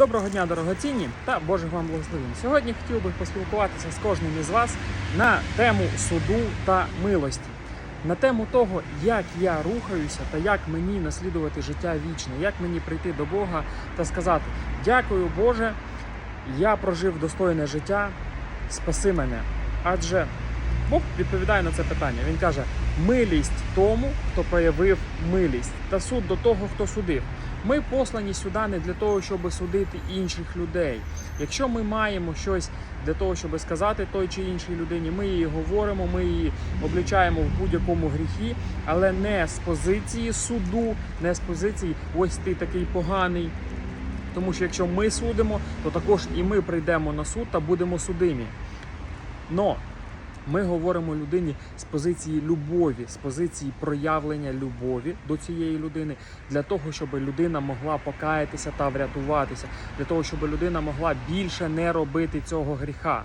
Доброго дня, дорогоцінні та Божих вам благословень. Сьогодні хотів би поспілкуватися з кожним із вас на тему суду та милості, на тему того, як я рухаюся та як мені наслідувати життя вічне, як мені прийти до Бога та сказати: Дякую, Боже, я прожив достойне життя, спаси мене. Адже Бог відповідає на це питання. Він каже: милість тому, хто проявив милість, та суд до того, хто судив. Ми послані сюди не для того, щоб судити інших людей. Якщо ми маємо щось для того, щоб сказати той чи іншій людині, ми її говоримо, ми її облічаємо в будь-якому гріхі, але не з позиції суду, не з позиції ось ти такий поганий. Тому що якщо ми судимо, то також і ми прийдемо на суд та будемо судимі. Но ми говоримо людині з позиції любові, з позиції проявлення любові до цієї людини, для того, щоб людина могла покаятися та врятуватися, для того, щоб людина могла більше не робити цього гріха.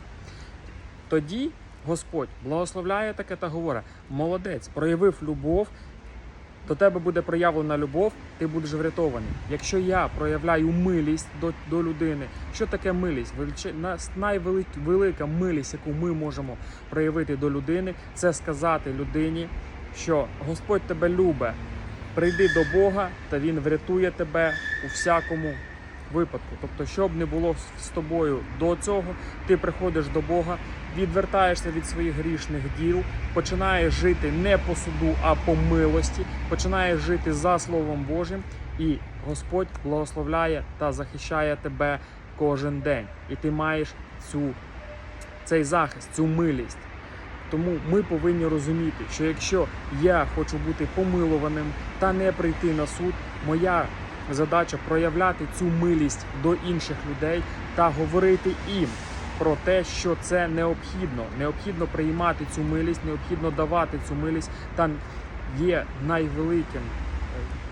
Тоді Господь благословляє таке та говорить: молодець, проявив любов. До тебе буде проявлена любов, ти будеш врятований. Якщо я проявляю милість до, до людини, що таке милість? Найвелика милість, яку ми можемо проявити до людини, це сказати людині, що Господь тебе любить, прийди до Бога, та Він врятує тебе у всякому випадку. Тобто, що б не було з тобою до цього, ти приходиш до Бога, відвертаєшся від своїх грішних діл, починаєш жити не по суду, а по милості, починаєш жити за Словом Божим, і Господь благословляє та захищає тебе кожен день. І ти маєш цю, цей захист, цю милість. Тому ми повинні розуміти, що якщо я хочу бути помилуваним та не прийти на суд, моя задача проявляти цю милість до інших людей та говорити їм про те, що це необхідно. Необхідно приймати цю милість, необхідно давати цю милість. Та є найвеликим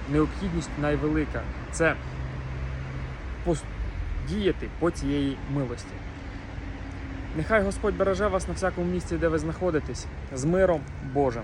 необхідність найвелика це діяти по цієї милості. Нехай Господь береже вас на всякому місці, де ви знаходитесь, з миром Божим.